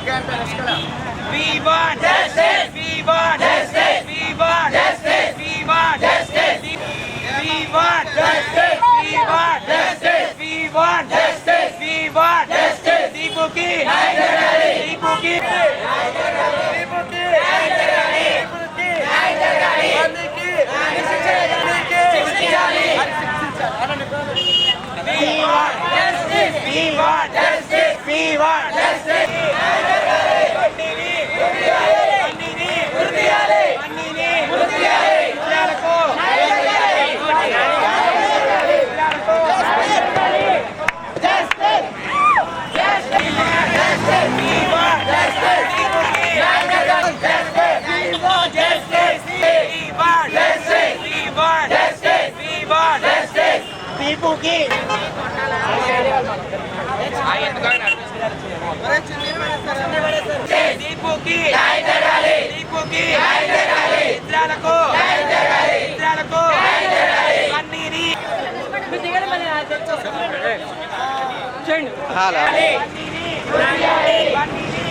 Afghan Peninsula. We want justice. We want justice. We want justice. We want justice. We want justice. We want justice. We want justice. We want justice. Deepu ki. Deepu ki. Deepu ki. Deepu ki. Gandhi ki. Gandhi ki. We want justice. We want justice. We want justice. దీపుకి దీపుకి చిత్రాలకు చిత్రాలకు పన్నీరి చేయండి పన్నీరి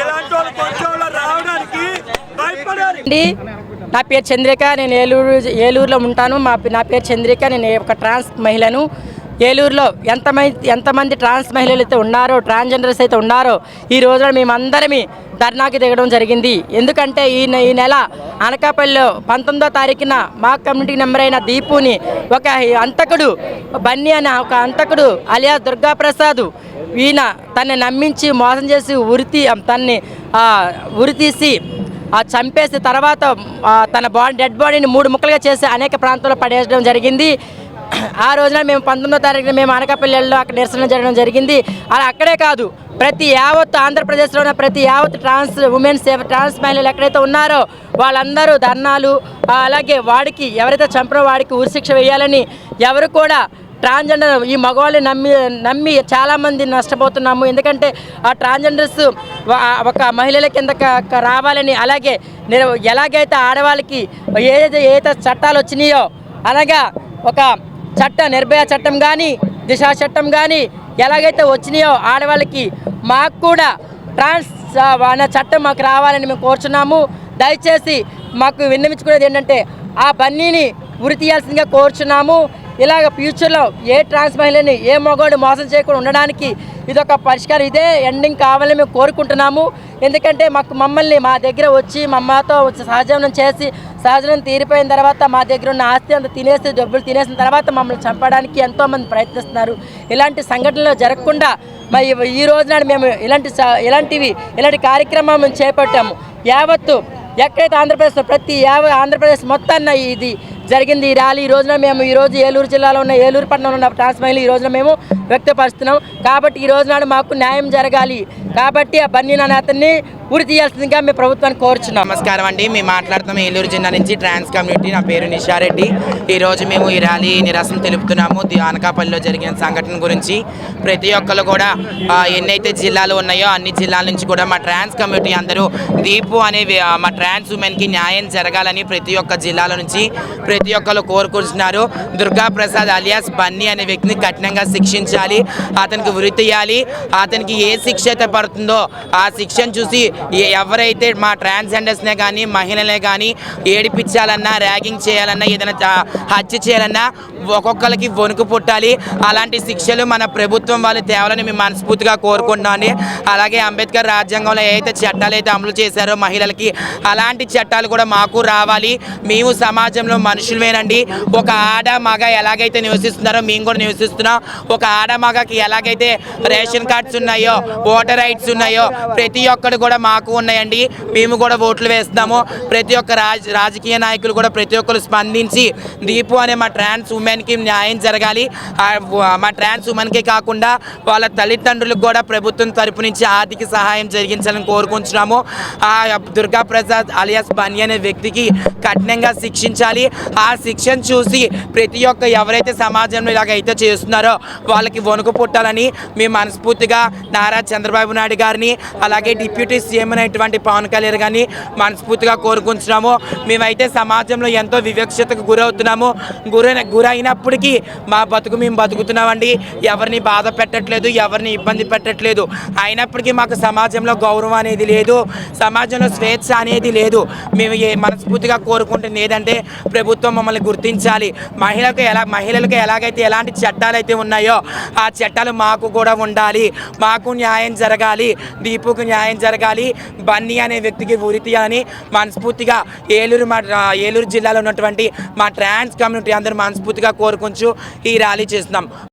ఇలాంటి వాళ్ళు కొంచెం రావడానికి భయపడాలి. అండి నా పేరు చంద్రిక నేను ఏలూరు ఏలూరులో ఉంటాను. మా నా పేరు చంద్రిక నేను ఒక ట్రాన్స్ మహిళను. ఏలూరులో ఎంతమంది ఎంతమంది ట్రాన్స్ మహిళలు అయితే ఉన్నారో ట్రాన్స్జెండర్స్ అయితే ఉన్నారో ఈ రోజున మేమందరమి ధర్నాకి దిగడం జరిగింది. ఎందుకంటే ఈ ఈ నెల అనకాపల్లిలో పంతొమ్మిదో తారీఖున మా కమ్యూనిటీ నెంబర్ అయిన దీపుని ఒక అంతకుడు బన్నీ అనే ఒక అంతకుడు అలియా దుర్గాప్రసాద్ ఈయన తన్ని నమ్మించి మోసం చేసి ఉరితి తన్ని ఉరితీసి ఆ చంపేసి తర్వాత తన బాడీ డెడ్ బాడీని మూడు ముక్కలుగా చేసి అనేక ప్రాంతాల్లో పడేయడం జరిగింది. ఆ రోజున మేము పంతొమ్మిదో తారీఖున మేము అనకాపల్లిలో అక్కడ నిరసన జరగడం జరిగింది అలా అక్కడే కాదు ప్రతి యావత్ ఆంధ్రప్రదేశ్లో ఉన్న ప్రతి యావత్ ట్రాన్స్ ఉమెన్స్ ట్రాన్స్ మహిళలు ఎక్కడైతే ఉన్నారో వాళ్ళందరూ ధర్నాలు అలాగే వాడికి ఎవరైతే చంపిన వాడికి ఉరిశిక్ష వేయాలని ఎవరు కూడా ట్రాన్స్జెండర్ ఈ మగవాళ్ళని నమ్మి నమ్మి చాలామంది నష్టపోతున్నాము ఎందుకంటే ఆ ట్రాన్స్జెండర్స్ ఒక మహిళల కింద రావాలని అలాగే ఎలాగైతే ఆడవాళ్ళకి ఏదైతే ఏదైతే చట్టాలు వచ్చినాయో అనగా ఒక చట్ట నిర్భయ చట్టం కానీ దిశా చట్టం కానీ ఎలాగైతే వచ్చినాయో ఆడవాళ్ళకి మాకు కూడా ట్రాన్స్ అనే చట్టం మాకు రావాలని మేము కోరుచున్నాము. దయచేసి మాకు విన్నవించుకునేది ఏంటంటే ఆ బన్నీని ఉరి తీయాల్సిందిగా కోరుచున్నాము. ఇలాగ ఫ్యూచర్లో ఏ ట్రాన్స్ మహిళని ఏ మగవాడు మోసం చేయకుండా ఉండడానికి ఇదొక పరిష్కారం. ఇదే ఎండింగ్ కావాలని మేము కోరుకుంటున్నాము. ఎందుకంటే మాకు మమ్మల్ని మా దగ్గర వచ్చి మా అమ్మతో వచ్చి సహజీవనం చేసి సహజీవనం తీరిపోయిన తర్వాత మా దగ్గర ఉన్న ఆస్తి అంతా తినేసి డబ్బులు తినేసిన తర్వాత మమ్మల్ని చంపడానికి ఎంతోమంది ప్రయత్నిస్తున్నారు. ఇలాంటి సంఘటనలు జరగకుండా మరి ఈ రోజున మేము ఇలాంటి ఇలాంటివి ఇలాంటి కార్యక్రమం మేము చేపట్టాము. యావత్తు ఎక్కడైతే ఆంధ్రప్రదేశ్ ప్రతి యావ ఆంధ్రప్రదేశ్ మొత్తాన్న ఇది జరిగింది ఈ ర్యాలీ ఈ రోజున మేము ఈరోజు ఏలూరు జిల్లాలో ఉన్న ఏలూరు పట్టణంలో ఉన్న ట్రాన్స్ మహిళలు ఈ రోజున మేము వ్యక్తపరుస్తున్నాం. కాబట్టి ఈ రోజు నాడు మాకు న్యాయం జరగాలి. కాబట్టి ఆ బన్నీ నాన్న అతన్ని పూర్తి చేయాల్సిందిగా మేము ప్రభుత్వాన్ని కోరుచున్నాం. నమస్కారం అండి. మేము మాట్లాడుతున్నాం ఏలూరు జిల్లా నుంచి ట్రాన్స్ కమ్యూనిటీ. నా పేరు నిషారెడ్డి ఈరోజు మేము ఈ ర్యాలీ నిరసన తెలుపుతున్నాము. అనకాపల్లిలో జరిగిన సంఘటన గురించి. ప్రతి ఒక్కరు కూడా ఎన్నైతే జిల్లాలు ఉన్నాయో అన్ని జిల్లాల నుంచి కూడా మా ట్రాన్స్ కమ్యూనిటీ అందరూ దీపు అనే మా ట్రాన్స్ ఉమెన్కి న్యాయం జరగాలని ప్రతి ఒక్క జిల్లాల నుంచి ప్రతి ఒక్కరు కోరుకుంటున్నారు. దుర్గా ప్రసాద్ అలియాస్ బన్నీ అనే వ్యక్తిని కఠినంగా శిక్షించాలి చేయాలి అతనికి వృత్తి ఇవ్వాలి అతనికి ఏ శిక్ష అయితే పడుతుందో ఆ శిక్షను చూసి ఎవరైతే మా ట్రాన్స్జెండర్స్నే కానీ మహిళలే కానీ ఏడిపించాలన్నా ర్యాగింగ్ చేయాలన్నా ఏదైనా హత్య చేయాలన్నా ఒక్కొక్కరికి వణుకు పుట్టాలి. అలాంటి శిక్షలు మన ప్రభుత్వం వాళ్ళు తేవాలని మేము మనస్ఫూర్తిగా కోరుకుంటున్నాం అలాగే అంబేద్కర్ రాజ్యాంగంలో ఏదైతే చట్టాలు అయితే అమలు చేశారో మహిళలకి అలాంటి చట్టాలు కూడా మాకు రావాలి. మేము సమాజంలో మనుషులమేనండి. ఒక ఆడ మగ ఎలాగైతే నివసిస్తున్నారో మేము కూడా నివసిస్తున్నాం. ఒక ఆడ మాకు ఎలాగైతే రేషన్ కార్డ్స్ ఉన్నాయో ఓటర్ రైట్స్ ఉన్నాయో ప్రతి ఒక్కరు కూడా మాకు ఉన్నాయండి. మేము కూడా ఓట్లు వేస్తున్నాము. ప్రతి ఒక్క రాజ రాజకీయ నాయకులు కూడా ప్రతి ఒక్కరు స్పందించి దీపు అనే మా ట్రాన్స్ ఉమెన్కి న్యాయం జరగాలి. ఆ మా ట్రాన్స్ ఉమెన్కే కాకుండా వాళ్ళ తల్లిదండ్రులకు కూడా ప్రభుత్వం తరపు నుంచి ఆర్థిక సహాయం జరిగించాలని కోరుకుంటున్నాము. ఆ దుర్గా ప్రసాద్ అలియాస్ బని అనే వ్యక్తికి కఠినంగా శిక్షించాలి. ఆ శిక్షను చూసి ప్రతి ఒక్క ఎవరైతే సమాజంలో ఇలాగైతే చేస్తున్నారో వాళ్ళకి వణుకు పుట్టాలని మేము మనస్ఫూర్తిగా నారా చంద్రబాబు నాయుడు గారిని అలాగే డిప్యూటీ సీఎం అనేటువంటి పవన్ కళ్యాణ్ గారిని మనస్ఫూర్తిగా కోరుకుంటున్నాము. మేమైతే సమాజంలో ఎంతో వివక్షతకు గురవుతున్నాము. గురైన గురైనప్పటికీ మా బతుకు మేము బతుకుతున్నామండి. ఎవరిని బాధ పెట్టట్లేదు ఎవరిని ఇబ్బంది పెట్టట్లేదు. అయినప్పటికీ మాకు సమాజంలో గౌరవం అనేది లేదు సమాజంలో స్వేచ్ఛ అనేది లేదు. మేము ఏ మనస్ఫూర్తిగా కోరుకుంటుంది ఏదంటే ప్రభుత్వం మమ్మల్ని గుర్తించాలి. మహిళలకు ఎలా మహిళలకు ఎలాగైతే ఎలాంటి చట్టాలు అయితే ఉన్నాయో ఆ చట్టాలు మాకు కూడా ఉండాలి. మాకు న్యాయం జరగాలి. దీపుకు న్యాయం జరగాలి. బన్నీ అనే వ్యక్తికి ఉరితి అని మనస్ఫూర్తిగా ఏలూరు మా ఏలూరు జిల్లాలో ఉన్నటువంటి మా ట్రాన్స్ కమ్యూనిటీ అందరూ మనస్ఫూర్తిగా కోరుకుంటూ ఈ ర్యాలీ చేస్తున్నాం.